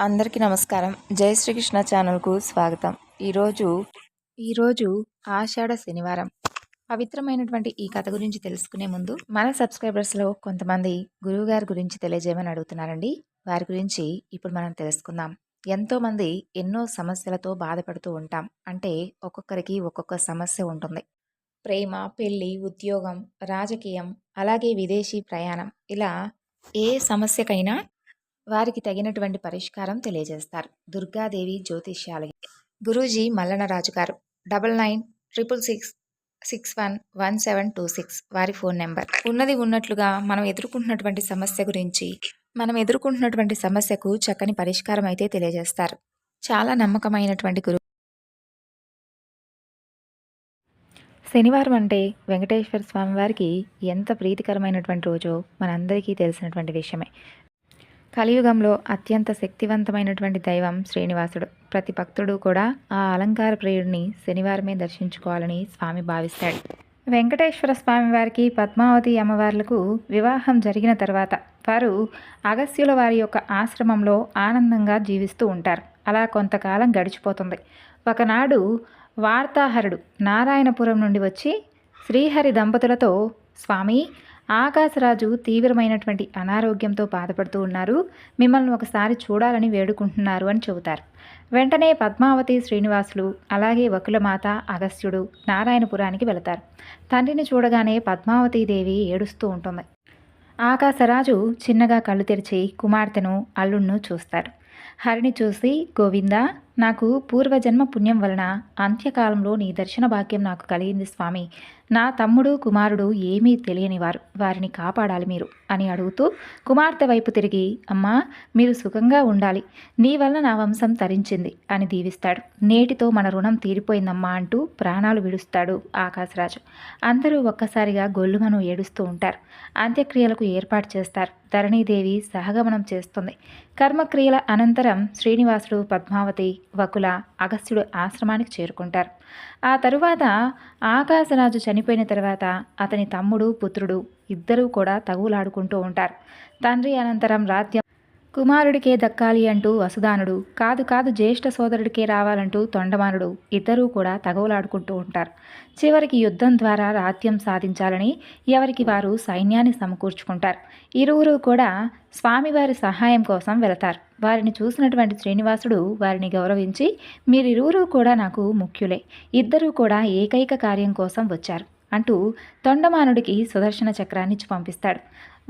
అందరికీ నమస్కారం. జై శ్రీకృష్ణ ఛానల్కు స్వాగతం. ఈరోజు ఈరోజు ఆషాఢ శనివారం. పవిత్రమైనటువంటి ఈ కథ గురించి తెలుసుకునే ముందు మన సబ్స్క్రైబర్స్లో కొంతమంది గురువుగారి గురించి తెలియజేయమని అడుగుతున్నారండి. వారి గురించి ఇప్పుడు మనం తెలుసుకుందాం. ఎంతోమంది ఎన్నో సమస్యలతో బాధపడుతూ ఉంటాం. అంటే ఒక్కొక్కరికి ఒక్కొక్క సమస్య ఉంటుంది. ప్రేమ పెళ్ళి ఉద్యోగం రాజకీయం అలాగే విదేశీ ప్రయాణం. ఇలా ఏ సమస్యకైనా వారికి తగినటువంటి పరిష్కారం తెలియజేస్తారు. దుర్గాదేవి జ్యోతిష్యాలయం. గురూజీ మల్లనరాజు గారు. Double nine triple six six one one seven two six వారి ఫోన్ నెంబర్. ఉన్నది ఉన్నట్లుగా మనం ఎదుర్కొంటున్నటువంటి సమస్య గురించి మనం ఎదుర్కొంటున్నటువంటి సమస్యకు చక్కని పరిష్కారం అయితే తెలియజేస్తారు. చాలా నమ్మకమైనటువంటి గురువు శనివారం అంటే వెంకటేశ్వర స్వామి వారికి ఎంత ప్రీతికరమైనటువంటి రోజో మనందరికీ తెలిసినటువంటి విషయమే. కలియుగంలో అత్యంత శక్తివంతమైనటువంటి దైవం శ్రీనివాసుడు. ప్రతి భక్తుడు కూడా ఆ అలంకార ప్రియుడిని శనివారమే దర్శించుకోవాలని స్వామి భావిస్తాడు. వెంకటేశ్వర స్వామి వారికి పద్మావతి అమ్మవార్లకు వివాహం జరిగిన తర్వాత వారు అగస్యుల వారి యొక్క ఆశ్రమంలో ఆనందంగా జీవిస్తూ ఉంటారు. అలా కొంతకాలం గడిచిపోతుంది. ఒకనాడు వార్తాహరుడు నారాయణపురం నుండి వచ్చి శ్రీహరి దంపతులతో స్వామి ఆకాశరాజు తీవ్రమైనటువంటి అనారోగ్యంతో బాధపడుతూ ఉన్నారు. మిమ్మల్ని ఒకసారి చూడాలని వేడుకుంటున్నారు అని చెబుతారు. వెంటనే పద్మావతి శ్రీనివాసులు అలాగే వకులమాత అగస్త్యుడు నారాయణపురానికి వెళతారు. తండ్రిని చూడగానే పద్మావతీదేవి ఏడుస్తూ ఉంటుంది. ఆకాశరాజు చిన్నగా కళ్ళు తెరిచి కుమార్తెను అల్లుణ్ణు చూస్తారు. హరిని చూసి గోవిందా నాకు పూర్వజన్మ పుణ్యం వలన అంత్యకాలంలో నీ దర్శన భాగ్యం నాకు కలిగింది స్వామి. నా తమ్ముడు కుమారుడు ఏమీ తెలియనివారు వారిని కాపాడాలి మీరు అని అడుగుతూ కుమార్తె వైపు తిరిగి అమ్మా మీరు సుఖంగా ఉండాలి. నీ వల్ల నా వంశం తరించింది అని దీవిస్తాడు. నేటితో మన రుణం తీరిపోయిందమ్మా అంటూ ప్రాణాలు విడుస్తాడు ఆకాశరాజు. అందరూ ఒక్కసారిగా గొల్లుమను ఏడుస్తూ ఉంటారు. అంత్యక్రియలకు ఏర్పాటు చేస్తారు. ధరణీదేవి సహగమనం చేస్తుంది. కర్మక్రియల అనంతరం శ్రీనివాసుడు పద్మావతి వకుల అగస్త్యుడు ఆశ్రమానికి చేరుకుంటారు. ఆ తరువాత ఆకాశరాజు చనిపోయిన తర్వాత అతని తమ్ముడు పుత్రుడు ఇద్దరూ కూడా తగులాడుకుంటూ ఉంటారు. తండ్రి అనంతరం రాజ్యం కుమారుడికే దక్కాలి అంటూ వసుదానుడు కాదు కాదు జ్యేష్ఠ సోదరుడికే రావాలంటూ తొండమానుడు ఇద్దరూ కూడా తగవులాడుకుంటూ ఉంటారు. చివరికి యుద్ధం ద్వారా రాత్యం సాధించాలని ఎవరికి వారు సైన్యాన్ని సమకూర్చుకుంటారు. ఇరువురు కూడా స్వామివారి సహాయం కోసం వెళతారు. వారిని చూసినటువంటి శ్రీనివాసుడు వారిని గౌరవించి మీరిరువురు కూడా నాకు ముఖ్యులే. ఇద్దరూ కూడా ఏకైక కార్యం కోసం వచ్చారు అంటూ తొండమానుడికి సుదర్శన చక్రాన్ని పంపిస్తాడు.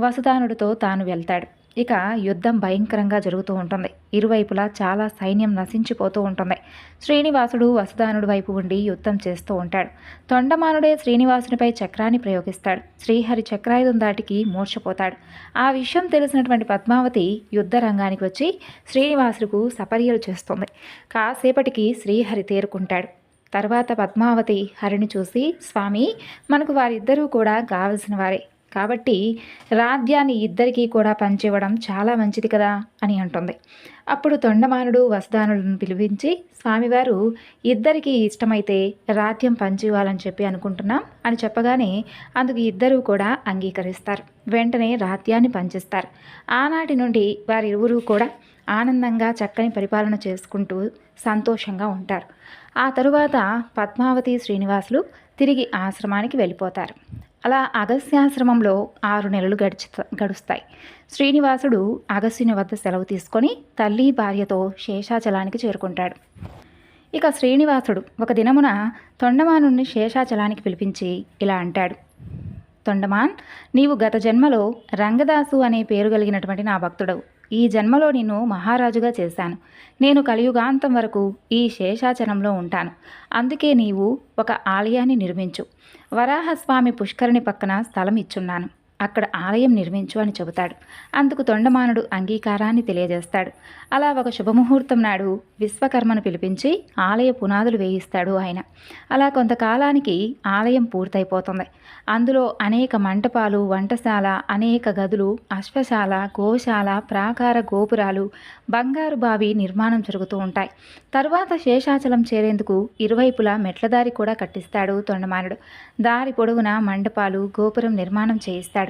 వసుదానుడితో తాను వెళ్తాడు. ఇక యుద్ధం భయంకరంగా జరుగుతూ ఉంటుంది. ఇరువైపులా చాలా సైన్యం నశించిపోతూ ఉంటుంది. శ్రీనివాసుడు వసుదానుడి వైపు ఉండి యుద్ధం చేస్తూ ఉంటాడు. తొండమానుడే శ్రీనివాసునిపై చక్రాన్ని ప్రయోగిస్తాడు. శ్రీహరి చక్రాయుధం దాటికి మూర్చపోతాడు ఆ విషయం తెలిసినటువంటి పద్మావతి యుద్ధ రంగానికి వచ్చి శ్రీనివాసుడికు సపర్యలు చేస్తుంది. కాసేపటికి శ్రీహరి తేరుకుంటాడు. తర్వాత పద్మావతి హరిని చూసి స్వామి మనకు వారిద్దరూ కూడా కావలసిన వారే. కాబట్టి రాధ్యాన్ని ఇద్దరికీ కూడా పంచివ్వడం చాలా మంచిది కదా అని అంటుంది. అప్పుడు తొండమానుడు వసదానులను పిలిపించి స్వామివారు ఇద్దరికీ ఇష్టమైతే రాధ్యం పంచివ్వాలని చెప్పి అనుకుంటున్నాం అని చెప్పగానే అందుకు ఇద్దరూ కూడా అంగీకరిస్తారు. వెంటనే రాధ్యాన్ని పంచిస్తారు. ఆనాటి నుండి వారిరువురు కూడా ఆనందంగా చక్కని పరిపాలన చేసుకుంటూ సంతోషంగా ఉంటారు. ఆ తరువాత పద్మావతి శ్రీనివాసులు తిరిగి ఆశ్రమానికి వెళ్ళిపోతారు. అలా అగస్యాశ్రమంలో ఆరు నెలలు గడిచి గడుస్తాయి. శ్రీనివాసుడు అగస్యుని వద్ద సెలవు తీసుకొని తల్లి భార్యతో శేషాచలానికి చేరుకుంటాడు. ఇక శ్రీనివాసుడు ఒక దినమున తొండమానుని శేషాచలానికి పిలిపించి ఇలా అంటాడు. తొండమాన్ నీవు గత జన్మలో రంగదాసు అనే పేరు కలిగినటువంటి నా భక్తుడవు. ఈ జన్మలో నిన్ను మహారాజుగా చేశాను. నేను కలియుగాంతం వరకు ఈ శేషాచలంలో ఉంటాను. అందుకే నీవు ఒక ఆలయాన్ని నిర్మించు. వరాహస్వామి పుష్కరిణి పక్కన స్థలం ఇచ్చున్నాను. అక్కడ ఆలయం నిర్మించు అని చెబుతాడు. అందుకు తొండమానుడు అంగీకారాన్ని తెలియజేస్తాడు. అలా ఒక శుభముహూర్తం నాడు విశ్వకర్మను పిలిపించి ఆలయ పునాదులు వేయిస్తాడు ఆయన. అలా కొంతకాలానికి ఆలయం పూర్తయిపోతుంది. అందులో అనేక మంటపాలు వంటశాల అనేక గదులు అశ్వశాల గోశాల ప్రాకార గోపురాలు బంగారు బావి నిర్మాణం జరుగుతూ ఉంటాయి. తరువాత శేషాచలం చేరేందుకు ఇరువైపులా మెట్లదారి కూడా కట్టిస్తాడు తొండమానుడు. దారి పొడవున మండపాలు గోపురం నిర్మాణం చేయిస్తాడు.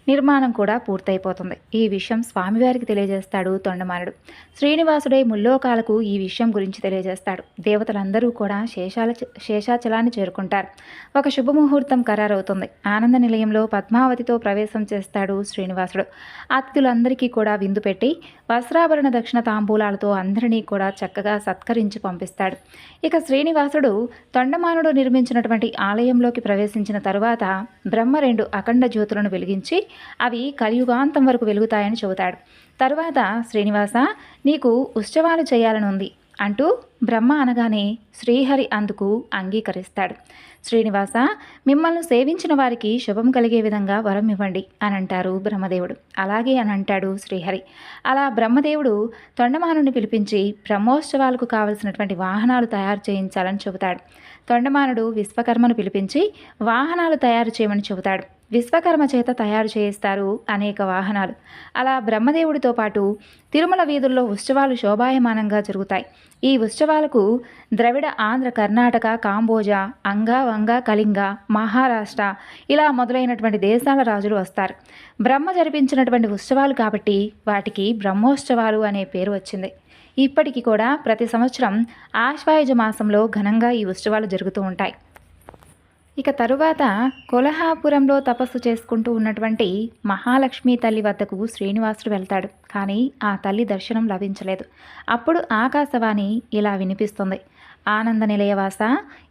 నిర్మాణం కూడా పూర్తయిపోతుంది. ఈ విషయం స్వామివారికి తెలియజేస్తాడు తొండమానుడు శ్రీనివాసుడే ముల్లోకాలకు ఈ విషయం గురించి తెలియజేస్తాడు. దేవతలందరూ కూడా శేషాల శేషాచలాన్ని చేరుకుంటారు. ఒక శుభముహూర్తం ఖరారవుతుంది. ఆనంద నిలయంలో పద్మావతితో ప్రవేశం చేస్తాడు శ్రీనివాసుడు. అతిథులందరికీ కూడా విందు పెట్టి వస్త్రాభరణ దక్షిణ తాంబూలాలతో అందరినీ కూడా చక్కగా సత్కరించి పంపిస్తాడు. ఇక శ్రీనివాసుడు తొండమానుడు నిర్మించినటువంటి ఆలయంలోకి ప్రవేశించిన తరువాత బ్రహ్మ రెండు అఖండ జ్యోతులను వెలిగించి అవి కలియుగాంతం వరకు వెలుగుతాయని చెబుతాడు. తరువాత శ్రీనివాస నీకు ఉత్సవాలు చేయాలని ఉంది అంటూ బ్రహ్మ అనగానే శ్రీహరి అందుకు అంగీకరిస్తాడు. శ్రీనివాస మిమ్మల్ని సేవించిన వారికి శుభం కలిగే విధంగా వరం ఇవ్వండి అని అంటారు బ్రహ్మదేవుడు. అలాగే అని అంటాడు శ్రీహరి. అలా బ్రహ్మదేవుడు తొండమానుని పిలిపించి బ్రహ్మోత్సవాలకు కావలసినటువంటి వాహనాలు తయారు చేయించాలని చెబుతాడు. తొండమానుడు విశ్వకర్మను పిలిపించి వాహనాలు తయారు చేయమని చెబుతాడు. విశ్వకర్మ చేత తయారు చేయిస్తారు అనేక వాహనాలు. అలా బ్రహ్మదేవుడితో పాటు తిరుమల వీధుల్లో ఉత్సవాలు శోభాయమానంగా జరుగుతాయి. ఈ ఉత్సవాలకు ద్రవిడ ఆంధ్ర కర్ణాటక కాంబోజ అంగా వంగ కళింగ మహారాష్ట్ర ఇలా మొదలైనటువంటి దేశాల రాజులు వస్తారు. బ్రహ్మ జరిపించినటువంటి ఉత్సవాలు కాబట్టి వాటికి బ్రహ్మోత్సవాలు అనే పేరు వచ్చింది. ఇప్పటికీ కూడా ప్రతి సంవత్సరం ఆశ్వాయుజ మాసంలో ఘనంగా ఈ ఉత్సవాలు జరుగుతూ ఉంటాయి. ఇక తరువాత కొలహాపురంలో తపస్సు చేసుకుంటూ ఉన్నటువంటి మహాలక్ష్మి తల్లి వద్దకు శ్రీనివాసుడు వెళ్తాడు. కానీ ఆ తల్లి దర్శనం లభించలేదు. అప్పుడు ఆకాశవాణి ఇలా వినిపిస్తుంది. ఆనంద నిలయవాస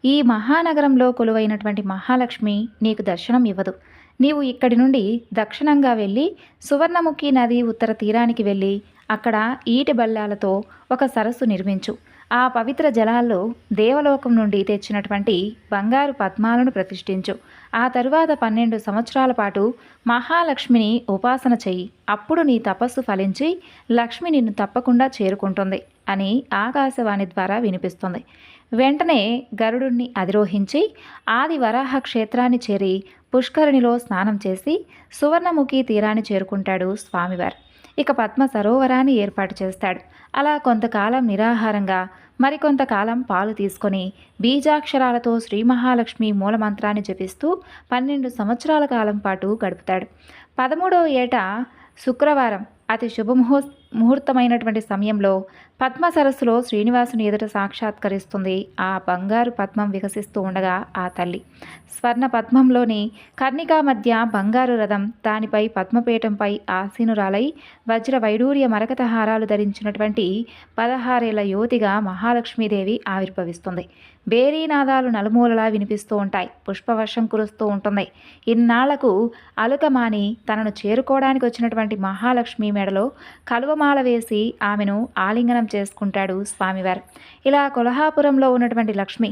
ఈ మహానగరంలో కొలువైనటువంటి మహాలక్ష్మి నీకు దర్శనం ఇవ్వదు. నీవు ఇక్కడి నుండి దక్షిణంగా వెళ్ళి సువర్ణముఖి నది ఉత్తర తీరానికి వెళ్ళి అక్కడ ఈటి బల్లాలతో ఒక సరస్సు నిర్మించు. ఆ పవిత్ర జలాల్లో దేవలోకం నుండి తెచ్చినటువంటి బంగారు పద్మాలను ప్రతిష్ఠించు. ఆ తరువాత పన్నెండు సంవత్సరాల పాటు మహాలక్ష్మిని ఉపాసన చెయ్యి. అప్పుడు నీ తపస్సు ఫలించి లక్ష్మి నిన్ను తప్పకుండా చేరుకుంటుంది అని ఆకాశవాణి ద్వారా వినిపిస్తుంది. వెంటనే గరుడుణ్ణి అధిరోహించి ఆది వరాహ క్షేత్రాన్ని చేరి పుష్కరిణిలో స్నానం చేసి సువర్ణముఖి తీరాన్ని చేరుకుంటాడు స్వామివారు. ఇక పద్మ సరోవరాన్ని ఏర్పాటు చేస్తాడు. అలా కొంతకాలం నిరాహారంగా మరికొంతకాలం పాలు తీసుకొని బీజాక్షరాలతో శ్రీ మహాలక్ష్మి మూలమంత్రాన్ని జపిస్తూ పన్నెండు సంవత్సరాల కాలం పాటు గడుపుతాడు. పదమూడవ ఏట శుక్రవారం అతి శుభముహూ ముహూర్తమైనటువంటి సమయంలో పద్మ సరస్సులో శ్రీనివాసుని ఎదుట సాక్షాత్కరిస్తుంది ఆ బంగారు పద్మం వికసిస్తూ ఉండగా ఆ తల్లి. స్వర్ణ పద్మంలోని కర్ణికా మధ్య బంగారు రథం దానిపై పద్మపీఠంపై ఆసీనురాలై వజ్ర వైడూర్య మరకత హారాలు ధరించినటువంటి పదహారేళ్ళ యువతిగా మహాలక్ష్మీదేవి ఆవిర్భవిస్తుంది. బేరీనాదాలు నలుమూలలా వినిపిస్తూ ఉంటాయి పుష్పవర్షం కురుస్తూ ఉంటుంది. ఇన్నాళ్ళకు అలుకమాని తనను చేరుకోవడానికి వచ్చినటువంటి మహాలక్ష్మి మెడలో కలువమాల వేసి ఆమెను ఆలింగనం చేసుకుంటాడు స్వామివారు. ఇలా కొల్హాపురంలో ఉన్నటువంటి లక్ష్మి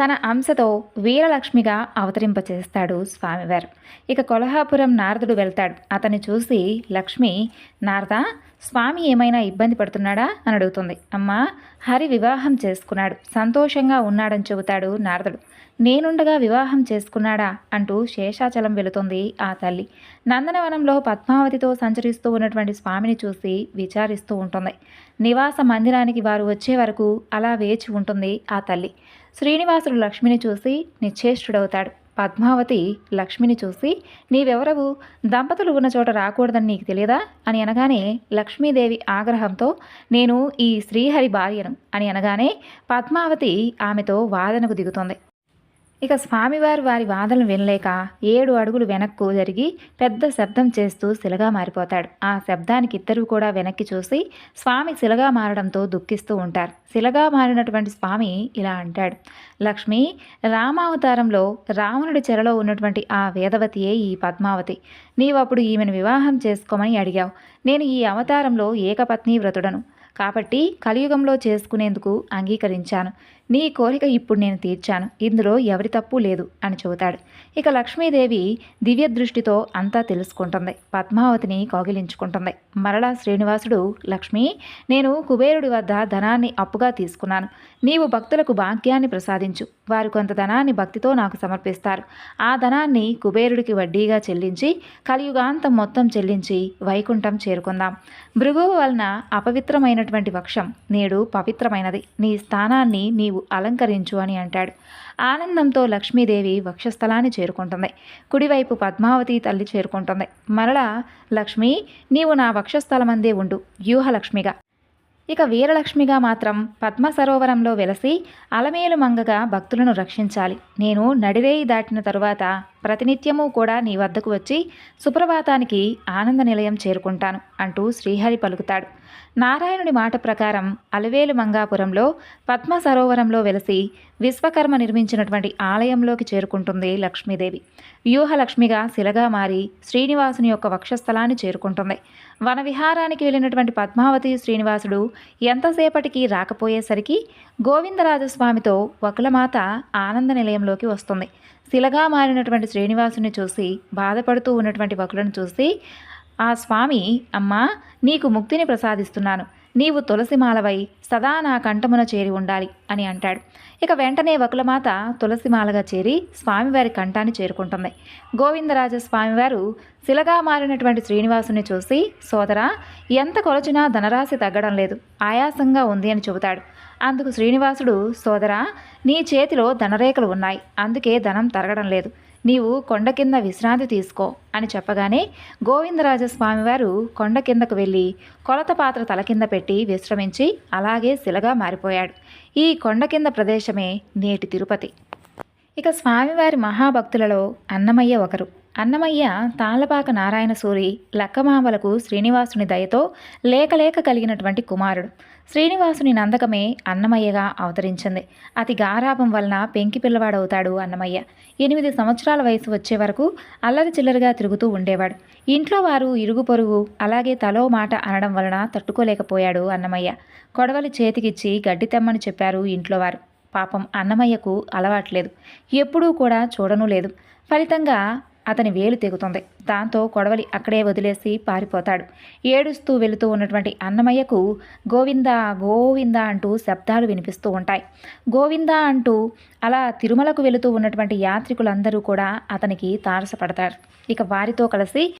తన అంశతో వీరలక్ష్మిగా అవతరింపచేస్తాడు స్వామివారు. ఇక కొల్హాపురం నారదుడు వెళ్తాడు. అతన్ని చూసి లక్ష్మి నారద స్వామి ఏమైనా ఇబ్బంది పడుతున్నాడా? అని అడుగుతుంది. అమ్మా హరి వివాహం చేసుకున్నాడు. సంతోషంగా ఉన్నాడని చెబుతాడు నారదుడు. నేనుండగా వివాహం చేసుకున్నాడా? అంటూ శేషాచలం వెళుతుంది ఆ తల్లి. నందనవనంలో పద్మావతితో సంచరిస్తూ ఉన్నటువంటి స్వామిని చూసి విచారిస్తూ ఉంటుంది. నివాస మందిరానికి వారు వచ్చే వరకు అలా వేచి ఉంటుంది ఆ తల్లి. శ్రీనివాసుడు లక్ష్మిని చూసి నిశ్చేష్టుడవుతాడు. పద్మావతి లక్ష్మిని చూసి నీవెవరవు? దంపతులు ఉన్న చోట రాకూడదని నీకు తెలియదా? అని అనగానే లక్ష్మీదేవి ఆగ్రహంతో నేను ఈ శ్రీహరి భార్యను అని అనగానే పద్మావతి ఆమెతో వాదనకు దిగుతుంది. ఇక స్వామివారు వారి వాదనలు వినలేక ఏడు అడుగులు వెనక్కు జరిగి పెద్ద శబ్దం చేస్తూ శిలగా మారిపోతాడు. ఆ శబ్దానికి ఇద్దరు కూడా వెనక్కి చూసి స్వామి శిలగా మారడంతో దుఃఖిస్తూ ఉంటారు. శిలగా మారినటువంటి స్వామి ఇలా అంటాడు. లక్ష్మి రామావతారంలో రావణుడి చెరలో ఉన్నటువంటి ఆ వేదవతియే ఈ పద్మావతి. నీవు అప్పుడు ఈమెను వివాహం చేసుకోమని అడిగావు. నేను ఈ అవతారంలో ఏకపత్ని వ్రతుడను. కాబట్టి కలియుగంలో చేసుకునేందుకు అంగీకరించాను. నీ కోరిక ఇప్పుడు నేను తీర్చాను. ఇందులో ఎవరి తప్పు లేదు అని చెబుతాడు. ఇక లక్ష్మీదేవి దివ్య దృష్టితో అంతా తెలుసుకుంటుంది. పద్మావతిని కౌగిలించుకుంటుంది. మరలా శ్రీనివాసుడు లక్ష్మి నేను కుబేరుడి వద్ద ధనాన్ని అప్పుగా తీసుకున్నాను. నీవు భక్తులకు భాగ్యాన్ని ప్రసాదించు. వారు కొంత ధనాన్ని భక్తితో నాకు సమర్పిస్తారు. ఆ ధనాన్ని కుబేరుడికి వడ్డీగా చెల్లించి కలియుగాంతం మొత్తం చెల్లించి వైకుంఠం చేరుకుందాం. భృగువు వలన అపవిత్రమైనటువంటి వక్షం నేడు పవిత్రమైనది. నీ స్థానాన్ని నీవు నీవు అలంకరించు అని అంటాడు. ఆనందంతో లక్ష్మీదేవి వక్షస్థలాన్ని చేరుకుంటుంది. కుడివైపు పద్మావతి తల్లి చేరుకుంటుంది. మరలా లక్ష్మి నీవు నా వక్షస్థలమందే ఉండు వ్యూహలక్ష్మిగా. ఇక వీరలక్ష్మిగా మాత్రం పద్మ సరోవరంలో వెలసి అలమేలు మంగగా భక్తులను రక్షించాలి. నేను నడిరేయి దాటిన తరువాత ప్రతినిత్యము కూడా నీ వద్దకు వచ్చి సుప్రభాతానికి ఆనంద నిలయం చేరుకుంటాను అంటూ శ్రీహరి పలుకుతాడు. నారాయణుడి మాట ప్రకారం అలవేలు మంగాపురంలో పద్మ సరోవరంలో వెలసి విశ్వకర్మ నిర్మించినటువంటి ఆలయంలోకి చేరుకుంటుంది లక్ష్మీదేవి. వ్యూహలక్ష్మిగా శిలగా మారి శ్రీనివాసుని యొక్క వక్షస్థలాన్ని చేరుకుంటుంది. వన విహారానికి వెళ్ళినటువంటి పద్మావతి శ్రీనివాసుడు ఎంతసేపటికి రాకపోయేసరికి గోవిందరాజస్వామితో వకులమాత ఆనంద నిలయంలోకి వస్తుంది. శిలగా మారినటువంటి శ్రీనివాసుని చూసి బాధపడుతూ ఉన్నటువంటి వకులను చూసి ఆ స్వామి అమ్మా నీకు ముక్తిని ప్రసాదిస్తున్నాను. నీవు తులసిమాలవై సదా నా కంఠమున చేరి ఉండాలి అని అంటాడు. ఇక వెంటనే వకులమాత తులసిమాలగా చేరి స్వామివారి కంఠాన్ని చేరుకుంటుంది. గోవిందరాజ స్వామివారు శిలగా మారినటువంటి శ్రీనివాసుని చూసి సోదరా ఎంత కొలచినా ధనరాశి తగ్గడం లేదు. ఆయాసంగా ఉంది అని చెబుతాడు. అందుకు శ్రీనివాసుడు సోదరా నీ చేతిలో ధనరేఖలు ఉన్నాయి. అందుకే ధనం తరగడం లేదు. నీవు కొండ కింద విశ్రాంతి తీసుకో అని చెప్పగానే గోవిందరాజస్వామివారు కొండ కిందకు వెళ్ళి కొలత పాత్ర తల కింద పెట్టి విశ్రమించి అలాగే శిలగా మారిపోయాడు. ఈ కొండ కింద ప్రదేశమే నేటి తిరుపతి. ఇక స్వామివారి మహాభక్తులలో అన్నమయ్య ఒకరు. అన్నమయ్య తాళ్ళపాక నారాయణ సూరి లక్కమామలకు శ్రీనివాసుని దయతో లేకలేక కలిగినటువంటి కుమారుడు. శ్రీనివాసుని నందకమే అన్నమయ్యగా అవతరించింది. అతి గారాభం వలన పెంకి పిల్లవాడవుతాడు అన్నమయ్య. ఎనిమిది సంవత్సరాల వయసు వచ్చే వరకు అల్లరి చిల్లరిగా తిరుగుతూ ఉండేవాడు. ఇంట్లో వారు ఇరుగు పొరుగు అలాగే తలో మాట అనడం వలన తట్టుకోలేకపోయాడు అన్నమయ్య. కొడవలి చేతికిచ్చి గడ్డి తెమ్మని చెప్పారు ఇంట్లో వారు. పాపం అన్నమయ్యకు అలవాట్లేదు. ఎప్పుడూ కూడా చూడనూ లేదు. ఫలితంగా అతని వేలు తెగుతుంది. దాంతో కొడవలి అక్కడే వదిలేసి పారిపోతాడు. ఏడుస్తూ వెళుతూ ఉన్నటువంటి అన్నమయ్యకు గోవింద గోవింద అంటూ శబ్దాలు వినిపిస్తూ ఉంటాయి. గోవింద అంటూ అలా తిరుమలకు వెళుతూ ఉన్నటువంటి యాత్రికులందరూ కూడా అతనికి తారసపడతారు. ఇక వారితో కలిసి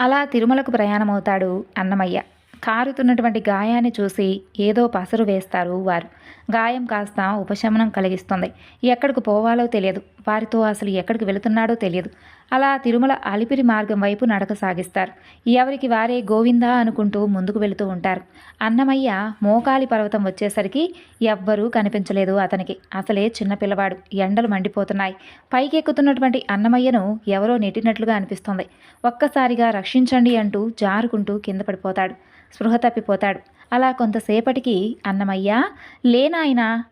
అలా తిరుమలకు ప్రయాణమవుతాడు అన్నమయ్య. కారుతున్నటువంటి గాయాన్ని చూసి ఏదో పసరు వేస్తారు వారు. గాయం కాస్త ఉపశమనం కలిగిస్తుంది. ఎక్కడికి పోవాలో తెలియదు. వారితో అసలు ఎక్కడికి వెళుతున్నాడో తెలియదు. అలా తిరుమల అలిపిరి మార్గం వైపు నడక సాగిస్తారు. ఎవరికి వారే గోవిందా అనుకుంటూ ముందుకు వెళుతూ ఉంటారు. అన్నమయ్య మోకాలి పర్వతం వచ్చేసరికి ఎవ్వరూ కనిపించలేదు అతనికి. అసలే చిన్న పిల్లవాడు. ఎండలు మండిపోతున్నాయి. పైకెక్కుతున్నటువంటి అన్నమయ్యను ఎవరో నెట్టినట్లుగా అనిపిస్తుంది. ఒక్కసారిగా రక్షించండి అంటూ జారుకుంటూ కింద పడిపోతాడు. స్పృహ తప్పిపోతాడు. అలా కొంతసేపటికి అన్నమయ్య లేనాయనా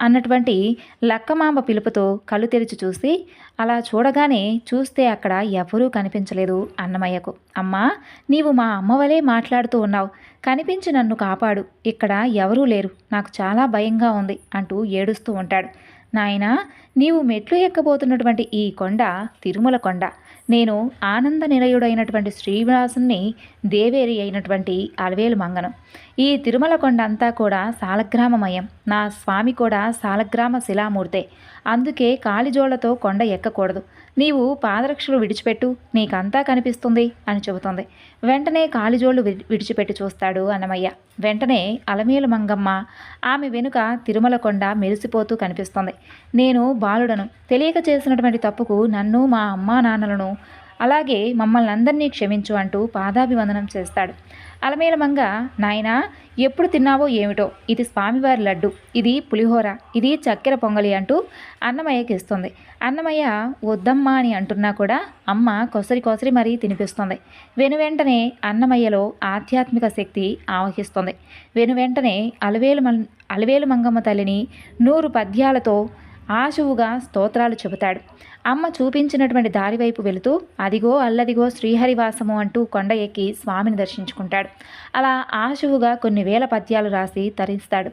అన్నటువంటి లక్కమాంబ పిలుపుతో కళ్ళు తెరిచి చూసి అలా చూడగానే చూస్తే అక్కడ ఎవరూ కనిపించలేదు అన్నమయ్యకు. అమ్మా నీవు మా అమ్మవలే మాట్లాడుతూ ఉన్నావు. కనిపించి నన్ను కాపాడు. ఇక్కడ ఎవరూ లేరు. నాకు చాలా భయంగా ఉంది అంటూ ఏడుస్తూ ఉంటాడు. నాయనా నీవు మెట్లు ఎక్కబోతున్నటువంటి ఈ కొండ తిరుమల కొండ. నేను ఆనంద నిలయుడైనటువంటి శ్రీనివాసుని దేవేరి అయినటువంటి అలవేలు మంగను. ఈ తిరుమల కొండ అంతా కూడా సాలగ్రామమయం. నా స్వామి కూడా సాలగ్రామ శిలామూర్తే. అందుకే కాలిజోళ్ళతో కొండ ఎక్కకూడదు. నీవు పాదరక్షలు విడిచిపెట్టు నీకంతా కనిపిస్తుంది అని చెబుతుంది. వెంటనే కాలిజోళ్ళు విడి- విడిచిపెట్టి చూస్తాడు అన్నమయ్య. వెంటనే అలమేలు మంగమ్మ ఆమె వెనుక తిరుమల కొండ మెరిసిపోతూ కనిపిస్తుంది. నేను బాలుడను. తెలియక చేసినటువంటి తప్పుకు నన్ను మా అమ్మా నాన్నలను అలాగే మమ్మల్ని అందరినీ క్షమించు అంటూ పాదాభివందనం చేస్తాడు. అలమేల మంగ నాయనా ఎప్పుడు తిన్నావో ఏమిటో? ఇది స్వామివారి లడ్డు. ఇది పులిహోర. ఇది చక్కెర పొంగలి అంటూ అన్నమయ్యకి ఇస్తుంది అన్నమయ్య వద్దమ్మా అని అంటున్నా కూడా అమ్మ కొసరి కొసరి మరీ తినిపిస్తుంది. వెను వెంటనే అన్నమయ్యలో ఆధ్యాత్మిక శక్తి ఆవహిస్తుంది. వెను వెంటనే అలవేలు మం అలవేలు మంగమ్మ తల్లిని నూరు పద్యాలతో ఆశువుగా స్తోత్రాలు చెబుతాడు. అమ్మ చూపించినటువంటి దారి వైపు వెళుతూ అదిగో అల్లదిగో శ్రీహరివాసము అంటూ కొండ ఎక్కి స్వామిని దర్శించుకుంటాడు. అలా ఆశువుగా కొన్ని వేల పద్యాలు రాసి తరిస్తాడు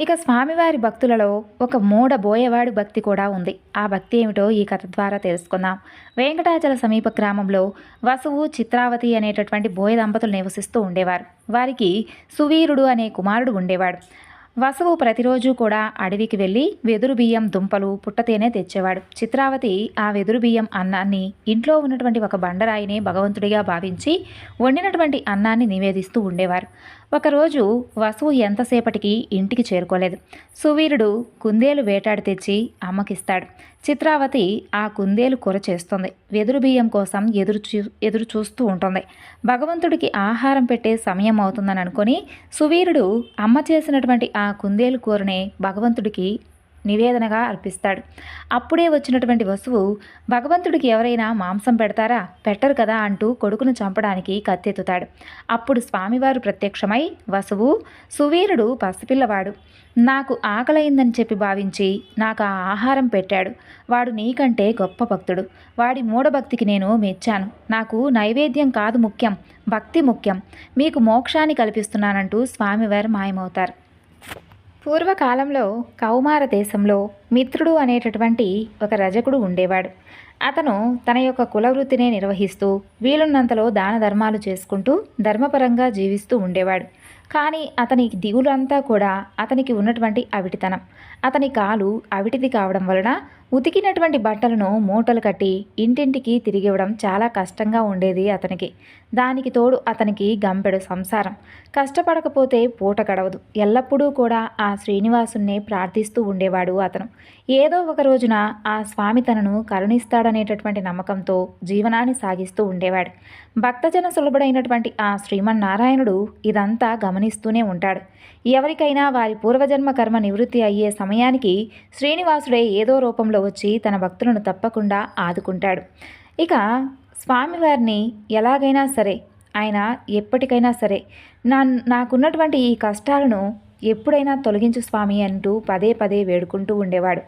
ఇక స్వామివారి భక్తులలో ఒక మూడ బోయవాడు భక్తి కూడా ఉంది. ఆ భక్తి ఏమిటో ఈ కథ ద్వారా తెలుసుకుందాం. వెంకటాచల సమీప గ్రామంలో వసువు చిత్రావతి అనేటటువంటి బోయ దంపతులు నివసిస్తూ ఉండేవారు. వారికి సువీరుడు అనే కుమారుడు ఉండేవాడు. వసువు ప్రతిరోజు కూడా అడవికి వెళ్ళి వెదురు బియ్యం దుంపలు పుట్టతేనే తెచ్చేవాడు. చిత్రావతి ఆ వెదురు బియ్యం అన్నాన్ని ఇంట్లో ఉన్నటువంటి ఒక బండరాయిని భగవంతుడిగా భావించి వండినటువంటి అన్నాన్ని నివేదిస్తూ ఉండేవారు. ఒకరోజు వసువు ఎంతసేపటికి ఇంటికి చేరుకోలేదు. సువీరుడు కుందేలు వేటాడి తెచ్చి అమ్మకిస్తాడు. చిత్రావతి ఆ కుందేలు కూర చేస్తుంది. వెదురు బియ్యం కోసం ఎదురు చూ ఎదురు చూస్తూ ఉంటుంది. భగవంతుడికి ఆహారం పెట్టే సమయం అవుతుందని అనుకొని సువీరుడు అమ్మ చేసినటువంటి ఆ కుందేలు కూరనే భగవంతుడికి నివేదనగా అర్పిస్తాడు. అప్పుడే వచ్చినటువంటి వసువు భగవంతుడికి ఎవరైనా మాంసం పెడతారా? పెట్టరు కదా అంటూ కొడుకును చంపడానికి కత్తెత్తుతాడు. అప్పుడు స్వామివారు ప్రత్యక్షమై వసువు సువీరుడు పసిపిల్లవాడు. నాకు ఆకలైందని చెప్పి భావించి నాకు ఆ ఆహారం పెట్టాడు. వాడు నీకంటే గొప్ప భక్తుడు. వాడి మూఢభక్తికి నేను మెచ్చాను. నాకు నైవేద్యం కాదు ముఖ్యం భక్తి ముఖ్యం. మీకు మోక్షాన్ని కల్పిస్తున్నానంటూ స్వామివారు మాయమవుతారు. పూర్వకాలంలో కౌమార దేశంలో మిత్రుడు అనేటటువంటి ఒక రజకుడు ఉండేవాడు. అతను తన యొక్క కులవృత్తినే నిర్వహిస్తూ వీలున్నంతలో దాన ధర్మాలు చేసుకుంటూ ధర్మపరంగా జీవిస్తూ ఉండేవాడు. కానీ అతని దిగులంతా కూడా అతనికి ఉన్నటువంటి అవిటితనం. అతని కాలు అవిటిది కావడం వలన ఉతికినటువంటి బట్టలను మూటలు కట్టి ఇంటింటికి తిరిగివ్వడం చాలా కష్టంగా ఉండేది అతనికి. దానికి తోడు అతనికి గంపెడు సంసారం. కష్టపడకపోతే పూట గడవదు. ఎల్లప్పుడూ కూడా ఆ శ్రీనివాసున్నే ప్రార్థిస్తూ ఉండేవాడు అతను. ఏదో ఒక రోజున ఆ స్వామి తనను కరుణిస్తాడనేటటువంటి నమ్మకంతో జీవనాన్ని సాగిస్తూ ఉండేవాడు. భక్తజన సులభుడైనటువంటి ఆ శ్రీమన్నారాయణుడు ఇదంతా గమనిస్తూనే ఉంటాడు. ఎవరికైనా వారి పూర్వజన్మ కర్మ నివృత్తి అయ్యే సమయానికి శ్రీనివాసుడే ఏదో రూపంలో వచ్చి తన భక్తులను తప్పకుండా ఆదుకుంటాడు. ఇక స్వామివారిని ఎలాగైనా సరే ఆయన ఎప్పటికైనా సరే నా నాకున్నటువంటి ఈ కష్టాలను ఎప్పుడైనా తొలగించు స్వామి అంటూ పదే పదే వేడుకుంటూ ఉండేవాడు.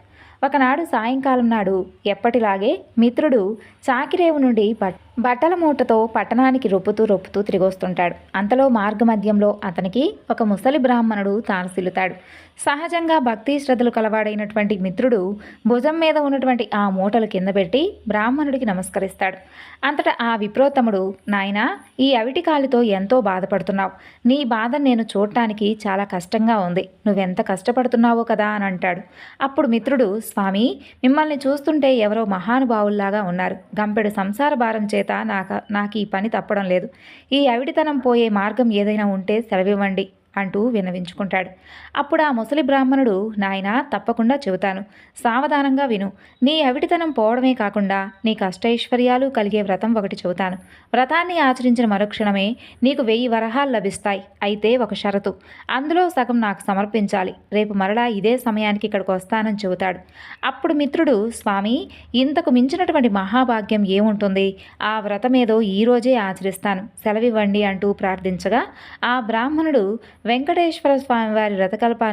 ఒకనాడు సాయంకాలం నాడు ఎప్పటిలాగే మిత్రుడు చాకిరేవు నుండి పట్ బట్టల మూటతో పట్టణానికి రొప్పుతూ రొప్పుతూ తిరిగొస్తుంటాడు. అంతలో మార్గమధ్యంలో అతనికి ఒక ముసలి బ్రాహ్మణుడు తానసిల్లుతాడు సహజంగా భక్తి శ్రద్ధలు కలవాడైనటువంటి మిత్రుడు భుజం మీద ఉన్నటువంటి ఆ మూటలు కింద పెట్టి బ్రాహ్మణుడికి నమస్కరిస్తాడు. అంతటా ఆ విప్రోత్తముడు నాయనా ఈ అవిటి కాలితో ఎంతో బాధపడుతున్నావు. నీ బాధ నేను చూడటానికి చాలా కష్టంగా ఉంది. నువ్వెంత కష్టపడుతున్నావో కదా అని అంటాడు. అప్పుడు మిత్రుడు స్వామి మిమ్మల్ని చూస్తుంటే ఎవరో మహానుభావుల్లాగా ఉన్నారు. గంపెడు సంసార భారం చేత నాకు నాకు ఈ పని తప్పడం లేదు. ఈ అవిడితనం పోయే మార్గం ఏదైనా ఉంటే సెలవివ్వండి. అంటూ విన్నవించుకుంటాడు అప్పుడు ఆ ముసలి బ్రాహ్మణుడు నాయనా తప్పకుండా చెబుతాను. సావధానంగా విను. నీ అవిటితనం పోవడమే కాకుండా నీ కష్టైశ్వర్యాలు కలిగే వ్రతం ఒకటి చెబుతాను. వ్రతాన్ని ఆచరించిన మరుక్షణమే నీకు వెయ్యి వరహాలు లభిస్తాయి. అయితే ఒక షరతు. అందులో సగం నాకు సమర్పించాలి. రేపు మరలా ఇదే సమయానికి ఇక్కడికి వస్తానని చెబుతాడు. అప్పుడు మిత్రుడు స్వామి ఇంతకు మించినటువంటి మహాభాగ్యం ఏముంటుంది? ఆ వ్రతమేదో ఈరోజే ఆచరిస్తాను. సెలవివ్వండి అంటూ ప్రార్థించగా ఆ బ్రాహ్మణుడు వెంకటేశ్వర స్వామి వారి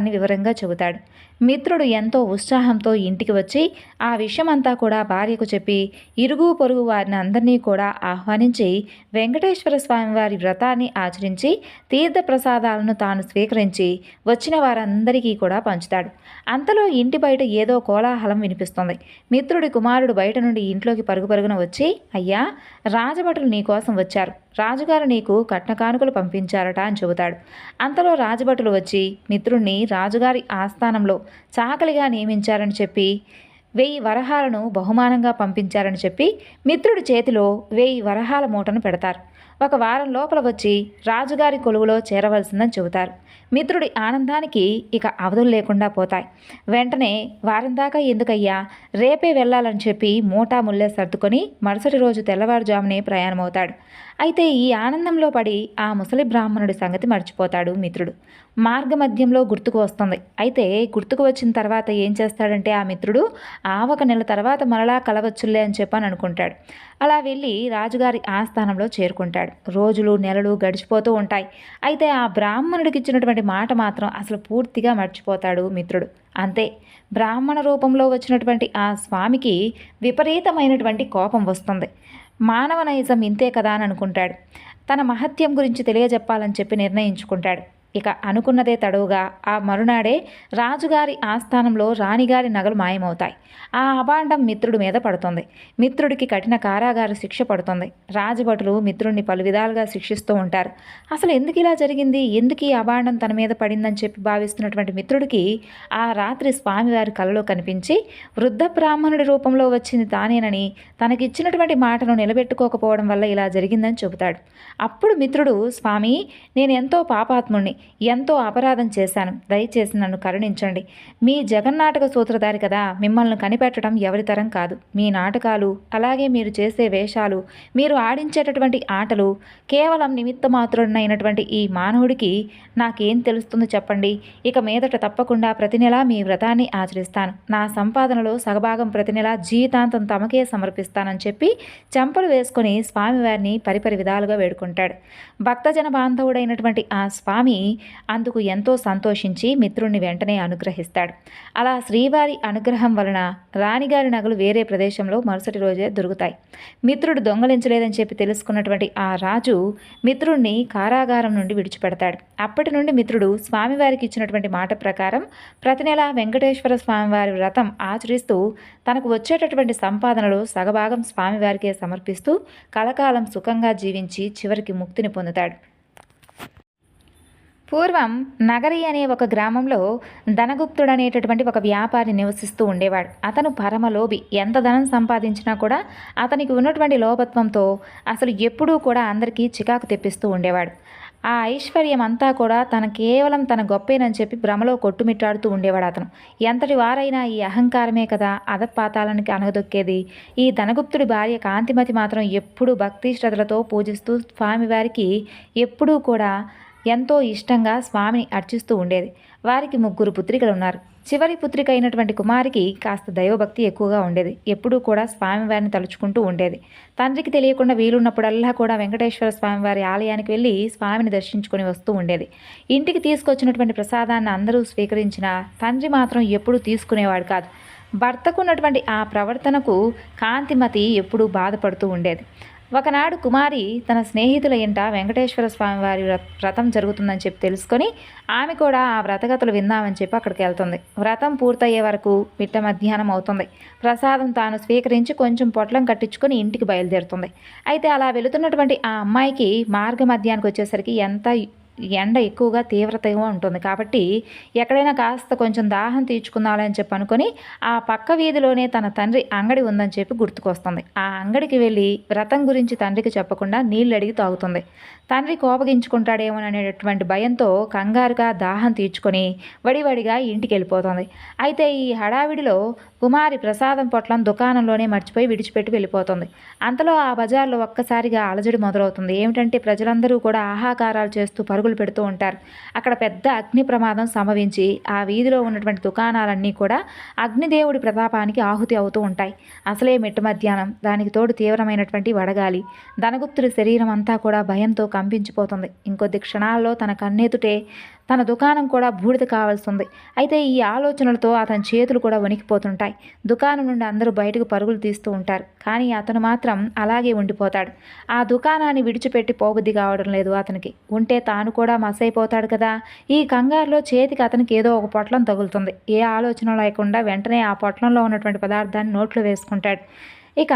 వివరంగా చెబుతాడు. మిత్రుడు ఎంతో ఉత్సాహంతో ఇంటికి వచ్చి ఆ విషయమంతా కూడా భార్యకు చెప్పి ఇరుగు పొరుగు వారిని అందరినీ కూడా ఆహ్వానించి వెంకటేశ్వర స్వామి వారి వ్రతాన్ని ఆచరించి తీర్థ ప్రసాదాలను తాను స్వీకరించి వచ్చిన వారందరికీ కూడా పంచుతాడు. అంతలో ఇంటి బయట ఏదో కోలాహలం వినిపిస్తుంది. మిత్రుడి కుమారుడు బయట నుండి ఇంట్లోకి పరుగు పరుగున వచ్చి అయ్యా రాజభటులు నీకోసం వచ్చారు. రాజుగారు నీకు కట్న కానుకలు పంపించారట అని చెబుతాడు. అంతలో రాజభటులు వచ్చి మిత్రుణ్ణి రాజుగారి ఆస్థానంలో చాకలిగా నియమించారని చెప్పి వెయ్యి వరహాలను బహుమానంగా పంపించారని చెప్పి మిత్రుడి చేతిలో వెయ్యి వరహాల మూటను పెడతారు. ఒక వారం లోపల వచ్చి రాజుగారి కొలువులో చేరవలసిందని చెబుతారు. మిత్రుడి ఆనందానికి ఇక అవధులు లేకుండా పోతాయి. వెంటనే వారం దాకా ఎందుకయ్యా? రేపే వెళ్ళాలని చెప్పి మూటా ముల్లే సర్దుకొని మరుసటి రోజు తెల్లవారుజామునే ప్రయాణమవుతాడు. అయితే ఈ ఆనందంలో పడి ఆ ముసలి బ్రాహ్మణుడి సంగతి మర్చిపోతాడు మిత్రుడు. మార్గమధ్యంలో గుర్తుకు వస్తుంది. అయితే గుర్తుకు వచ్చిన తర్వాత ఏం చేస్తాడంటే ఆ మిత్రుడు ఆ ఒక నెల తర్వాత మరలా కలవచ్చులే అని చెప్పని అనుకుంటాడు. అలా వెళ్ళి రాజుగారి ఆస్థానంలో చేరుకుంటాడు. రోజులు నెలలు గడిచిపోతూ ఉంటాయి. అయితే ఆ బ్రాహ్మణుడికి ఇచ్చినటువంటి మాట మాత్రం అసలు పూర్తిగా మర్చిపోతాడు మిత్రుడు. అంతే. బ్రాహ్మణ రూపంలో వచ్చినటువంటి ఆ స్వామికి విపరీతమైనటువంటి కోపం వస్తుంది. మానవ నైజం ఇంతే కదా అని అనుకుంటాడు. తన మహత్యం గురించి తెలియజెప్పాలని చెప్పి నిర్ణయించుకుంటాడు. ఇక అనుకున్నదే తడవుగా ఆ మరునాడే రాజుగారి ఆస్థానంలో రాణిగారి నగలు మాయమవుతాయి. ఆ అభాండం మిత్రుడి మీద పడుతుంది. మిత్రుడికి కఠిన కారాగార శిక్ష పడుతుంది. రాజభటులు మిత్రుడిని పలు విధాలుగా శిక్షిస్తూ ఉంటారు. అసలు ఎందుకు ఇలా జరిగింది? ఎందుకు ఈ అభాండం తన మీద పడిందని చెప్పి భావిస్తున్నటువంటి మిత్రుడికి ఆ రాత్రి స్వామివారి కలలో కనిపించి వృద్ధ బ్రాహ్మణుడి రూపంలో వచ్చింది తానేనని తనకిచ్చినటువంటి మాటను నిలబెట్టుకోకపోవడం వల్ల ఇలా జరిగిందని చెబుతాడు. అప్పుడు మిత్రుడు స్వామి నేను ఎంతో పాపాత్ముణ్ణి ఎంతో అపరాధం చేశాను. దయచేసి నన్ను కరుణించండి. మీ జగన్నాటక సూత్రధారి కదా మిమ్మల్ని కనిపెట్టడం ఎవరితరం కాదు. మీ నాటకాలు అలాగే మీరు చేసే వేషాలు మీరు ఆడించేటటువంటి ఆటలు కేవలం నిమిత్త మాత్రుడనైనటువంటి ఈ మానవుడికి నాకేం తెలుస్తుందో చెప్పండి? ఇక మీదట తప్పకుండా ప్రతి నెలా మీ వ్రతాన్ని ఆచరిస్తాను. నా సంపాదనలో సగభాగం ప్రతి నెలా జీవితాంతం తమకే సమర్పిస్తానని చెప్పి చెంపలు వేసుకొని స్వామివారిని పరిపరి విధాలుగా వేడుకుంటాడు. భక్తజన బాంధవుడైనటువంటి ఆ స్వామి అందుకు ఎంతో సంతోషించి మిత్రుణ్ణి వెంటనే అనుగ్రహిస్తాడు. అలా శ్రీవారి అనుగ్రహం వలన రాణిగారి నగలు వేరే ప్రదేశంలో మరుసటి రోజే దొరుకుతాయి. మిత్రుడు దొంగలించలేదని చెప్పి తెలుసుకున్నటువంటి ఆ రాజు మిత్రుణ్ణి కారాగారం నుండి విడిచిపెడతాడు. అప్పటి నుండి మిత్రుడు స్వామివారికి ఇచ్చినటువంటి మాట ప్రకారం ప్రతి నెల వెంకటేశ్వర స్వామివారి వ్రతం ఆచరిస్తూ తనకు వచ్చేటటువంటి సంపాదనలో సగభాగం స్వామివారికే సమర్పిస్తూ కలకాలం సుఖంగా జీవించి చివరికి ముక్తిని పొందుతాడు. పూర్వం నగరి అనే ఒక గ్రామంలో ధనగుప్తుడు అనేటటువంటి ఒక వ్యాపారి నివసిస్తూ ఉండేవాడు. అతను పరమలోభి. ఎంత ధనం సంపాదించినా కూడా అతనికి ఉన్నటువంటి లోభత్వంతో అసలు ఎప్పుడూ కూడా అందరికీ చికాకు తెప్పిస్తూ ఉండేవాడు. ఆ ఐశ్వర్యం అంతా కూడా తన కేవలం తన గొప్పేనని చెప్పి భ్రమలో కొట్టుమిట్టాడుతూ ఉండేవాడు అతను. ఎంతటి వారైనా ఈ అహంకారమే కదా అధపాతాలనికి అనగదొక్కేది ఈ ధనగుప్తుడి భార్య కాంతిమతి మాత్రం ఎప్పుడూ భక్తి శ్రద్ధలతో పూజిస్తూ స్వామివారికి ఎప్పుడూ కూడా ఎంతో ఇష్టంగా స్వామిని అర్చిస్తూ ఉండేది. వారికి ముగ్గురు పుత్రికలు ఉన్నారు చివరి పుత్రిక అయినటువంటి కుమారికి కాస్త దైవభక్తి ఎక్కువగా ఉండేది. ఎప్పుడూ కూడా స్వామివారిని తలుచుకుంటూ ఉండేది. తండ్రికి తెలియకుండా వీలున్నప్పుడల్లా కూడా వెంకటేశ్వర స్వామివారి ఆలయానికి వెళ్ళి స్వామిని దర్శించుకొని వస్తూ ఉండేది. ఇంటికి తీసుకొచ్చినటువంటి ప్రసాదాన్ని అందరూ స్వీకరించిన తండ్రి మాత్రం ఎప్పుడూ తీసుకునేవాడు కాదు. భర్తకు ఉన్నటువంటి ఆ ప్రవర్తనకు కాంతిమతి ఎప్పుడూ బాధపడుతూ ఉండేది. ఒకనాడు కుమారి తన స్నేహితుల ఇంట వెంకటేశ్వర స్వామి వారి వ్రతం జరుగుతుందని చెప్పి తెలుసుకొని ఆమె కూడా ఆ వ్రతగతులు విందామని చెప్పి అక్కడికి వెళ్తుంది. వ్రతం పూర్తయ్యే వరకు మిట్ట మధ్యాహ్నం అవుతుంది. ప్రసాదం తాను స్వీకరించి కొంచెం పొట్లం కట్టించుకొని ఇంటికి బయలుదేరుతుంది. అయితే అలా వెళుతున్నటువంటి ఆ అమ్మాయికి మార్గ మధ్యానికి వచ్చేసరికి ఎంత ఎండ ఎక్కువగా తీవ్రతగా ఉంటుంది. కాబట్టి ఎక్కడైనా కాస్త కొంచెం దాహం తీర్చుకుందాలని చెప్పి అనుకొని ఆ పక్క వీధిలోనే తన తండ్రి అంగడి ఉందని చెప్పి గుర్తుకొస్తుంది. ఆ అంగడికి వెళ్ళి వ్రతం గురించి తండ్రికి చెప్పకుండా నీళ్ళు అడిగి తాగుతుంది. తండ్రి కోపగించుకుంటాడేమో అనేటటువంటి భయంతో కంగారుగా దాహం తీర్చుకొని వడివడిగా ఇంటికి వెళ్ళిపోతుంది. అయితే ఈ హడావిడిలో కుమారి ప్రసాదం పొట్లం దుకాణంలోనే మర్చిపోయి విడిచిపెట్టి వెళ్ళిపోతుంది. అంతలో ఆ బజార్లో ఒక్కసారిగా అలజడి మొదలవుతుంది. ఏమిటంటే ప్రజలందరూ కూడా ఆహాకారాలు చేస్తూ పరుగులు పెడుతూ ఉంటారు. అక్కడ పెద్ద అగ్ని ప్రమాదం సంభవించి ఆ వీధిలో ఉన్నటువంటి దుకాణాలన్నీ కూడా అగ్నిదేవుడి ప్రతాపానికి ఆహుతి అవుతూ ఉంటాయి. అసలే మిట్ట మధ్యాహ్నం. దానికి తోడు తీవ్రమైనటువంటి వడగాలి. ధనగుప్తుడి శరీరం అంతా కూడా భయంతో కంపించిపోతుంది. ఇంకొద్ది క్షణాల్లో తన కన్నెతుటే తన దుకాణం కూడా బూడిద కావాల్సింది. అయితే ఈ ఆలోచనలతో అతని చేతులు కూడా వణికిపోతుంటాయి. దుకాణం నుండి అందరూ బయటకు పరుగులు తీస్తూ ఉంటారు. కానీ అతను మాత్రం అలాగే ఉండిపోతాడు. ఆ దుకాణాన్ని విడిచిపెట్టి పోబుద్ది కావడం లేదు అతనికి. ఉంటే తాను కూడా మసైపోతాడు కదా. ఈ కంగారులో చేతికి అతనికి ఏదో ఒక పొట్లం తగులుతుంది. ఏ ఆలోచన లేకుండా వెంటనే ఆ పొట్లంలో ఉన్నటువంటి పదార్థాన్ని నోట్లో వేసుకుంటాడు. ఇక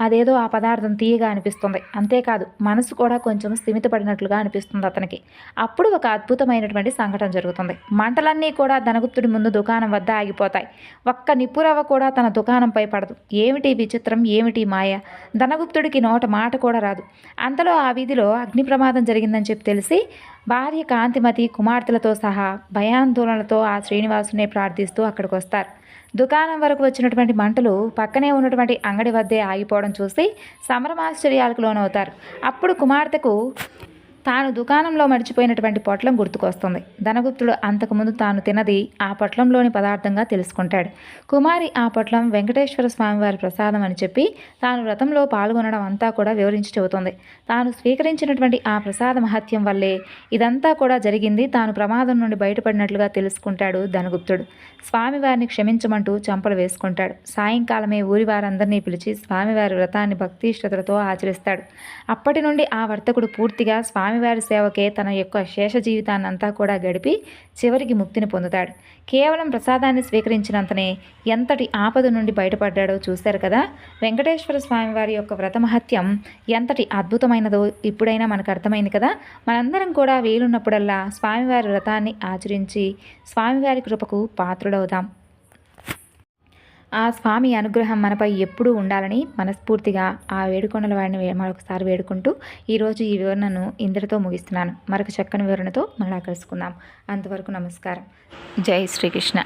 అదేదో ఆ పదార్థం తీయగా అనిపిస్తుంది. అంతేకాదు మనసు కూడా కొంచెం స్థిమితపడినట్లుగా అనిపిస్తుంది అతనికి. అప్పుడు ఒక అద్భుతమైనటువంటి సంఘటన జరుగుతుంది. మంటలన్నీ కూడా ధనగుప్తుడి ముందు దుకాణం వద్ద ఆగిపోతాయి. ఒక్క నిప్పురవ కూడా తన దుకాణంపై పడదు. ఏమిటి విచిత్రం? ఏమిటి మాయ? ధనగుప్తుడికి నోట మాట కూడా రాదు. అంతలో ఆ వీధిలో అగ్ని ప్రమాదం జరిగిందని చెప్పి తెలిసి భార్య కాంతిమతి కుమార్తెలతో సహా భయాందోళనలతో ఆ శ్రీనివాసునే ప్రార్థిస్తూ అక్కడికి వస్తారు. దుకాణం వరకు వచ్చినటువంటి మంటలు పక్కనే ఉన్నటువంటి అంగడి వద్దే ఆగిపోవడం చూసి సమరమాశ్చర్యాలకు లోనవుతారు. అప్పుడు కుమార్తెకు తాను దుకాణంలో మర్చిపోయినటువంటి పొట్లం గుర్తుకొస్తుంది. ధనగుప్తుడు అంతకుముందు తాను తినది ఆ పొట్లంలోని పదార్థంగా తెలుసుకుంటాడు. కుమారి ఆ పొట్లం వెంకటేశ్వర స్వామివారి ప్రసాదం అని చెప్పి తాను వ్రతంలో పాల్గొనడం అంతా కూడా వివరించి చెబుతుంది. తాను స్వీకరించినటువంటి ఆ ప్రసాద మహత్యం వల్లే ఇదంతా కూడా జరిగింది. తాను ప్రమాదం నుండి బయటపడినట్లుగా తెలుసుకుంటాడు ధనగుప్తుడు. స్వామివారిని క్షమించమంటూ చంపలు వేసుకుంటాడు. సాయంకాలమే ఊరి వారందరినీ పిలిచి స్వామివారి వ్రతాన్ని భక్తి ఆచరిస్తాడు. అప్పటి నుండి ఆ వర్తకుడు పూర్తిగా స్వామి స్వామివారి సేవకే తన యొక్క శేష జీవితాన్నంతా కూడా గడిపి చివరికి ముక్తిని పొందుతాడు. కేవలం ప్రసాదాన్ని స్వీకరించినంతనే ఎంతటి ఆపద నుండి బయటపడ్డాడో చూశారు కదా? వెంకటేశ్వర స్వామివారి యొక్క వ్రతమహత్యం ఎంతటి అద్భుతమైనదో ఇప్పుడైనా మనకు అర్థమైంది కదా? మనందరం కూడా వీలున్నప్పుడల్లా స్వామివారి వ్రతాన్ని ఆచరించి స్వామివారి కృపకు పాత్రుడవుదాం ఆ స్వామి అనుగ్రహం మనపై ఎప్పుడూ ఉండాలని మనస్ఫూర్తిగా ఆ వేడుకొండల వాడిని మరొకసారి వేడుకుంటూ ఈరోజు ఈ వివరణను ఇంద్రతో ముగిస్తున్నాను. మరొక చక్కని వివరణతో మళ్ళా కలుసుకుందాం. అంతవరకు నమస్కారం. జై శ్రీకృష్ణ.